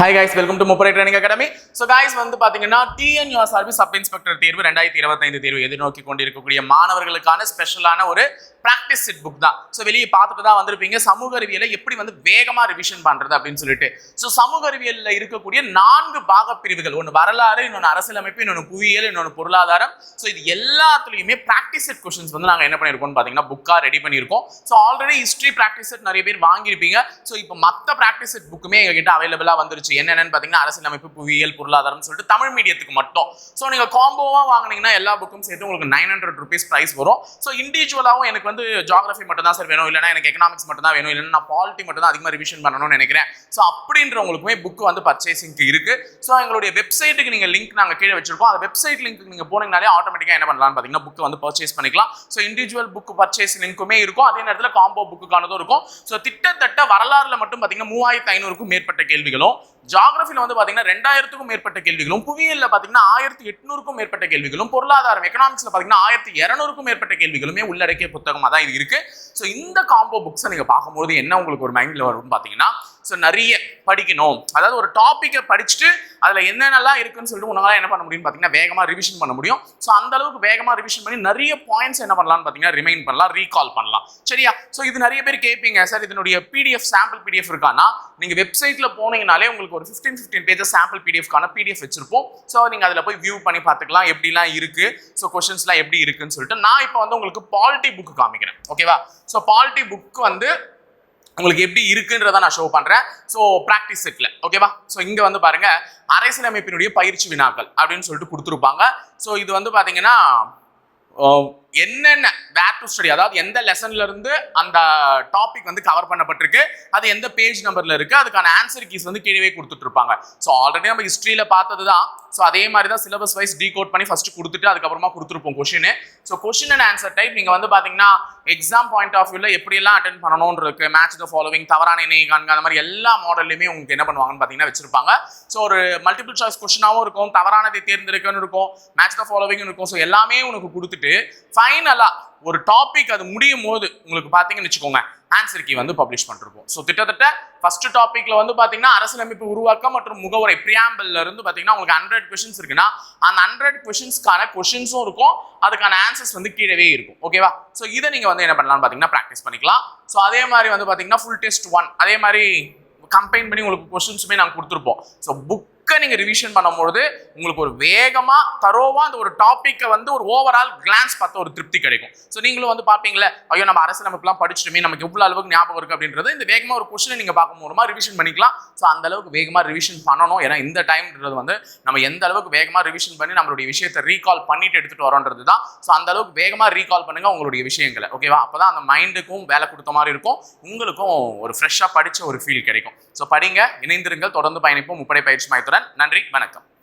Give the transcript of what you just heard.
Hi guys welcome to Mupparai training academy so guys வந்து பார்த்தீங்கன்னா டிஎன்யூஆர் service sub inspector தேர்வு ரெண்டாயிரத்தி இருபத்தைந்து தேர்வு எதிர்நோக்கி கொண்டிருக்கக்கூடிய மாணவர்களுக்கான ஸ்பெஷலான ஒரு ப்ராக்டிஸ் செட் புக் தான். ஸோ வெளியே பார்த்துட்டு தான் வந்திருப்பீங்க. சமூக அறிவியலை எப்படி வந்து வேகமாக ரிவிஷன் பண்ணுறது அப்படின்னு சொல்லிட்டு. ஸோ சமூக அறிவியலில் இருக்கக்கூடிய நான்கு பாக பிரிவுகள் ஒன்று வரலாறு இன்னொன்று அரசியலமைப்பு இன்னொன்று புவியியல் இன்னொன்று பொருளாதாரம். ஸோ இது எல்லாத்துலேயுமே ப்ராக்டிஸ் செட் கொஷின்ஸ் வந்து நாங்கள் என்ன பண்ணியிருக்கோம்னு பார்த்தீங்கன்னா புக்காக ரெடி பண்ணியிருக்கோம். So already history practice set நிறைய பேர் வாங்கியிருப்பீங்க. ஸோ இப்போ மற்ற ப்ராக்டிஸ் செட் புக்குமே எங்ககிட்ட அவைலபிளாக வந்துருச்சு. என்னென்னு பார்த்தீங்கன்னா அரசியலமைப்பு புவியியல் பொருளாதாரம் சொல்லிட்டு தமிழ் மீடியத்துக்கு மட்டும். ஸோ நீங்கள் காம்போவாக வாங்கினீங்கன்னா எல்லா புக்கும் சேர்த்து உங்களுக்கு நைன் ஹண்ட்ரட் ருபீஸ் ப்ரைஸ் வரும். ஸோ இண்டிவிஜுவலாகவும் எனக்கு வந்து ஜாகிரஃபி மட்டும் தான் சார் வேணும். இல்லைனா எனக்கு எக்கனாமிக்ஸ் மட்டும் தான் வேணும். இல்லைன்னா நான் பாலிட்டி மட்டும் தான் அதிகமாக ரிவிஷன் பண்ணணும்னு நினைக்கிறேன். ஸோ அப்படின்றவங்களுக்குமே புக்கு வந்து பர்ச்சேசிங்க்கு இருக்கு. ஸோ எங்களுடைய வெப்சைட்டுக்கு நீங்கள் லிங்க் நாங்கள் கீழே வச்சிருக்கோம். அந்த வெப்சைட் லிங்க் நீங்கள் போனீங்கனாலே ஆட்டோமேட்டிக்காக என்ன பண்ணலாம்னு பார்த்தீங்கன்னா புக் வந்து பர்ச்சேஸ் பண்ணிக்கலாம். ஸோ இண்டிவிஜுவல் புக் பர்ச்சேஸ் லிங்க்குமே இருக்கும். அதே நேரத்தில் காம்போ புக்குக்கானதும் இருக்கும். ஸோ திட்டத்தட்ட வரலாறுல மட்டும் பார்த்தீங்கன்னா மூவாயிரத்து ஐநூறுக்கும் மேற்பட்ட கேள்விகளும். ஜாகிரபியில் வந்து பார்த்தீங்கன்னா ரெண்டாயிரத்துக்கும் மேற்பட்ட கேள்விகளும் புவியியலில் பார்த்தீங்கன்னா ஆயிரத்தி எட்நூறுக்கும் மேற்பட்ட கேள்விகளும் பொருளாதாரம் எக்கனாமிக்ஸில் பார்த்தீங்கன்னா ஆயிரத்தி இரநூறுக்கும் மேற்பட்ட கேள்விகளுமே உள்ளடக்கிய புத்தகமாக தான் இது இருக்குது ஸோ இந்த காம்போ புக்ஸை நீங்கள் பார்க்கும்போது என்ன உங்களுக்கு ஒரு மைண்டில் வரும்னு பார்த்தீங்கன்னா ஸோ நிறைய படிக்கணும். அதாவது ஒரு டாப்பிக்கை படிச்சுட்டு அதில் என்னென்னலாம் இருக்குன்னு சொல்லிட்டு உங்களால் என்ன பண்ண முடியும்னு பார்த்தீங்கன்னா வேகமாக ரிவிஷன் பண்ண முடியும். ஸோ அந்த அளவுக்கு வேகமாக ரிவிஷன் பண்ணி நிறைய பாயிண்ட்ஸ் என்ன பண்ணலாம்னு பார்த்தீங்கன்னா ரிமைண்ட் பண்ணலாம் ரீகால் பண்ணலாம். சரியா? ஸோ இது நிறைய பேர் கேட்பீங்க சார் இதனுடைய பிடிஎஃப் சாம்பிள் பிடிஎஃப் இருக்கானா நீங்கள் வெப்சைட்டில் போனீங்கனாலே உங்களுக்கு ஒரு ஃபிஃப்டீன் ஃபிஃப்டீன் பேஜஸ் சாம்பிள் பிடிஎஃப்கான பிடிஎஃப் வச்சிருப்போம். ஸோ நீங்கள் அதில் போய் வியூ பண்ணி பார்த்துக்கலாம் எப்படிலாம் இருக்குது ஸோ கொஷின்ஸ்லாம் எப்படி இருக்குன்னு சொல்லிட்டு நான் இப்போ வந்து உங்களுக்கு பாலிட்டி புக்கு காமிக்கிறேன். ஓகேவா ஸோ பாலிட்டி புக் வந்து உங்களுக்கு எப்படி இருக்குன்றத நான் ஷோ பண்ணுறேன் ஸோ ப்ராக்டிஸ் செட்டில் ஓகேவா ஸோ இங்கே வந்து பாருங்கள் அரசியலமைப்பினுடைய பயிற்சி வினாக்கள் அப்படின்னு சொல்லிட்டு கொடுத்துருப்பாங்க. ஸோ இது வந்து பார்த்தீங்கன்னா என்னென்ன வேர் டு ஸ்டடி அதாவது எந்த லெசன்ல இருந்து அந்த டாபிக் வந்து கவர் பண்ணப்பட்டிருக்கு அது எந்த பேஜ் நம்பர்ல இருக்கு அதுக்கான ஆன்சர் கீஸ் வந்து கீழே கொடுத்துட்டு இருப்பாங்க. ஸோ ஆல்ரெடி நம்ம ஹிஸ்ட்ரியில பார்த்தது தான் ஸோ அதே மாதிரி தான் சிலபஸ் வைஸ் டீகோட் பண்ணி ஃபர்ஸ்ட் கொடுத்துட்டு அதுக்கப்புறமா கொடுத்துருப்போம் question so question and answer type நீங்கள் வந்து பார்த்தீங்கன்னா எக்ஸாம் பாயிண்ட் ஆஃப் வியூவில் எப்படியெல்லாம் அட்டன் பண்ணணும்னு இருக்கு மேட்ச் த ஃபாலோவிங் தவறான இணை காண்க அந்த மாதிரி எல்லா மாடல்லையுமே உங்களுக்கு என்ன பண்ணுவாங்கன்னு பார்த்தீங்கன்னா வச்சிருப்பாங்க. ஸோ ஒரு மல்டிபிள் சாய்ஸ் கொஷினாகவும் இருக்கும் தவறானதை தேர்ந்தெடுக்கன்னு இருக்கும் மேட்ச் த ஃபாலோவிங் இருக்கும். ஸோ எல்லாமே உனக்கு கொடுத்துட்டு ஃபைனலாக ஒரு டாபிக் அது முடியும் போது உங்களுக்கு பார்த்தீங்கன்னு வச்சுக்கோங்க ஆன்சர் கீ வந்து பப்ளிஷ் பண்ணிருப்போம். ஸோ கிட்டத்தட்ட ஃபர்ஸ்ட் டாப்பிக்கில் வந்து பார்த்தீங்கன்னா அரசியலமைப்பு உருவாக்கம் மற்றும் முகவுரை பிரியாம்பிள்ல இருந்து பார்த்தீங்கன்னா உங்களுக்கு ஹண்ட்ரட் கொஷின்ஸ் இருக்குன்னா அந்த ஹண்ட்ரட் கொஷின்ஸ்க்கான கொஷின்ஸும் இருக்கும் அதுக்கான ஆன்சர்ஸ் வந்து கீழவே இருக்கும். ஓகேவா ஸோ இதை நீங்கள் வந்து என்ன பண்ணலாம்னு பார்த்தீங்கன்னா ப்ராக்டிஸ் பண்ணிக்கலாம். ஸோ அதே மாதிரி வந்து பார்த்தீங்கன்னா ஃபுல் டெஸ்ட் ஒன் அதே மாதிரி கம்பைன் பண்ணி உங்களுக்கு கொஷின்ஸுமே நாங்கள் கொடுத்துருப்போம். ஸோ புக் புக்கை நீங்கள் ரிவிஷன் பண்ணும்பொழுது உங்களுக்கு ஒரு வேகமாக தரோவாக அந்த ஒரு டாப்பிக்கை வந்து ஒரு ஓவரால் கிளான்ஸ் பார்த்த ஒரு திருப்தி கிடைக்கும். ஸோ நீங்களும் வந்து பார்ப்பீங்களே ஐயோ நம்ம அரசியலமைப்புலாம் படிச்சுட்டுமே நமக்கு எவ்வளோ அளவுக்கு ஞாபகம் இருக்குது அப்படின்றது இந்த வேகமாக ஒரு கொஷினை நீங்கள் பார்க்கும் மூலமாக ரிவிஷன் பண்ணிக்கலாம். ஸோ அந்த அளவுக்கு வேகமாக ரிவிஷன் பண்ணணும். ஏன்னா இந்த டைம்ன்றது வந்து நம்ம எந்த அளவுக்கு வேகமாக ரிவிஷன் பண்ணி நம்மளுடைய விஷயத்தை ரீகால் பண்ணிட்டு எடுத்துகிட்டு வரோன்றது தான். ஸோ அந்த அளவுக்கு வேகமாக ரீகால் பண்ணுங்கள் உங்களுடைய விஷயங்களை. ஓகேவா அப்போ தான் அந்த மைண்டுக்கும் வேலை கொடுத்த மாதிரி இருக்கும். உங்களுக்கும் ஒரு ஃப்ரெஷ்ஷாக படித்த ஒரு ஃபீல் கிடைக்கும். ஸோ படிங்க இணைந்திருங்கள். தொடர்ந்து பயணிப்போம். முப்படை பயிற்சி மையத்துடன் நன்றி வணக்கம்.